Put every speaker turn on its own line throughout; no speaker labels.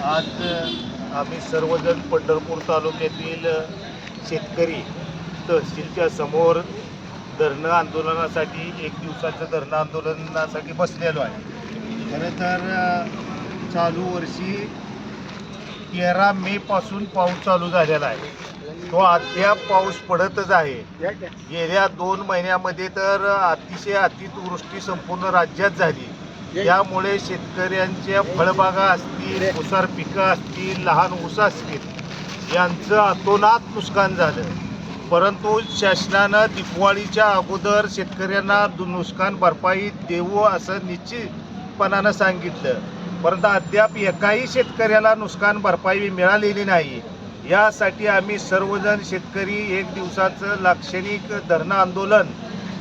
आज आम्ही सर्वजण पंढरपूर तालुक्यातील शेतकरी तहसीलच्या समोर धरणं आंदोलनासाठी एक दिवसाचं धरणं आंदोलनासाठी बसलेलो आहे. खरं तर चालू वर्षी तेरा मे पासून पाऊस चालू झालेला आहे. तो अद्याप पाऊस पडतच आहे. गेल्या दोन महिन्यामध्ये तर अतिशय अतिवृष्टी संपूर्ण राज्यात झाली. यामुळे शेतकऱ्यांच्या फळबागा असतील उसार पिकं असतील लहान ऊस असतील यांचं अतोनात नुकसान झालं. परंतु शासनानं दिपवाळीच्या अगोदर शेतकऱ्यांना दु- नुकसान भरपाई देऊ असं निश्चितपणानं सांगितलं. परंतु अद्याप एकाही शेतकऱ्याला नुकसान भरपाई मिळालेली नाही. यासाठी आम्ही सर्वजण शेतकरी एक दिवसाचं लाक्षणिक धरणं आंदोलन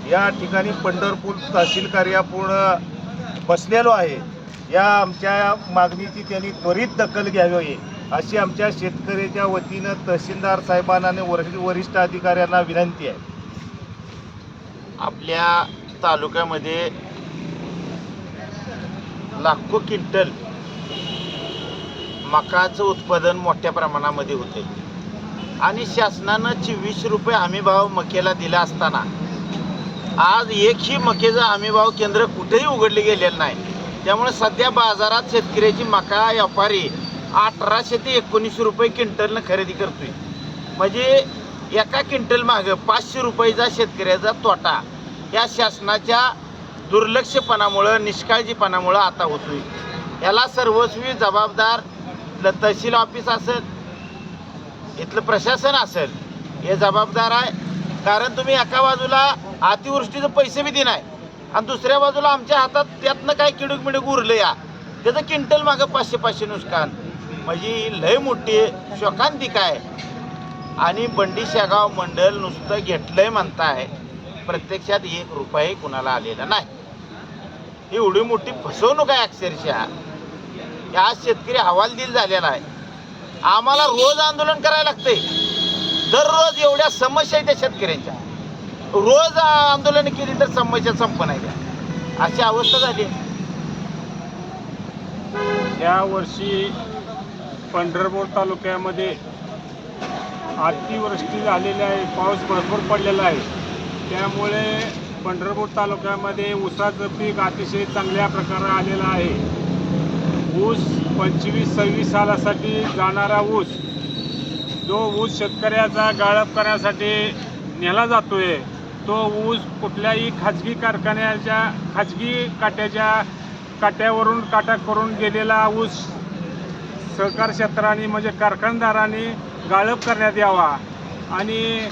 या ठिकाणी पंढरपूर तहसील कार्यापूर्ण बसलेलो आहे. या आमच्या मागणीची त्यांनी त्वरित दखल घ्यावी. अशी आमच्या शेतकऱ्याच्या वतीनं तहसीलदार साहेबांना आणि वरिष्ठ अधिकाऱ्यांना विनंती आहे.
आपल्या तालुक्यामध्ये लाखो क्विंटल मकाचं उत्पादन मोठ्या प्रमाणामध्ये होते आणि शासनानं चोवीस रुपये हमीभाव मकेला दिला असताना आज एकही मकेचा हमीभाव केंद्र कुठेही उघडले गेलेलं नाही. त्यामुळे सध्या बाजारात शेतकऱ्याची मका व्यापारी अठराशे ते एकोणीसशे रुपये क्विंटलनं खरेदी करतोय. म्हणजे एका क्विंटल मागं पाचशे रुपयेचा शेतकऱ्याचा तोटा. या शासनाच्या दुर्लक्षपणामुळं निष्काळजीपणामुळं आता होतोय. याला सर्वस्वी जबाबदार तहसील ऑफिस असेल इथलं प्रशासन असेल हे जबाबदार आहे. कारण तुम्ही एका बाजूला अतिवृष्टीचे पैसे बी दिनाय आणि दुसऱ्या बाजूला आमच्या हातात त्यातनं काय किडूक मिडूक उरलं या. त्याचं क्विंटल मागं पाचशे पाचशे नुकसान. म्हणजे ही लय मोठी शोकांतिका आहे आणि बंडी शेगाव मंडळ नुसतं घेतलंय म्हणताय. प्रत्यक्षात एक रुपये कुणाला आलेला नाही. एवढी मोठी फसवणूक आहे अक्षरशः. आज शेतकरी हवालदिल झालेला आहे. आम्हाला रोज आंदोलन करायला लागते दररोज एवढ्या समस्या आहेत त्या शेतकऱ्यांच्या. रोज आंदोलन केली तर समस्या संपणार त्या. अशी अवस्था झाली आहे.
या वर्षी पंढरपूर तालुक्यामध्ये अतिवृष्टी झालेली आहे पाऊस भरपूर पडलेला आहे. त्यामुळे पंढरपूर तालुक्यामध्ये ऊसाचं पीक अतिशय चांगल्या प्रकारे आलेलं आहे. ऊस पंचवीस सव्वीस सालासाठी जाणारा ऊस जो ऊस शेतकऱ्याचा गाळप करण्यासाठी नेला जातोय तो ऊस कुठल्याही खाजगी कारखान्याच्या खाजगी काट्याच्या काट्यावरून काटा करून गेलेला ऊस सहकार क्षेत्राने म्हणजे कारखानदारांनी गाळप करण्यात यावा आणि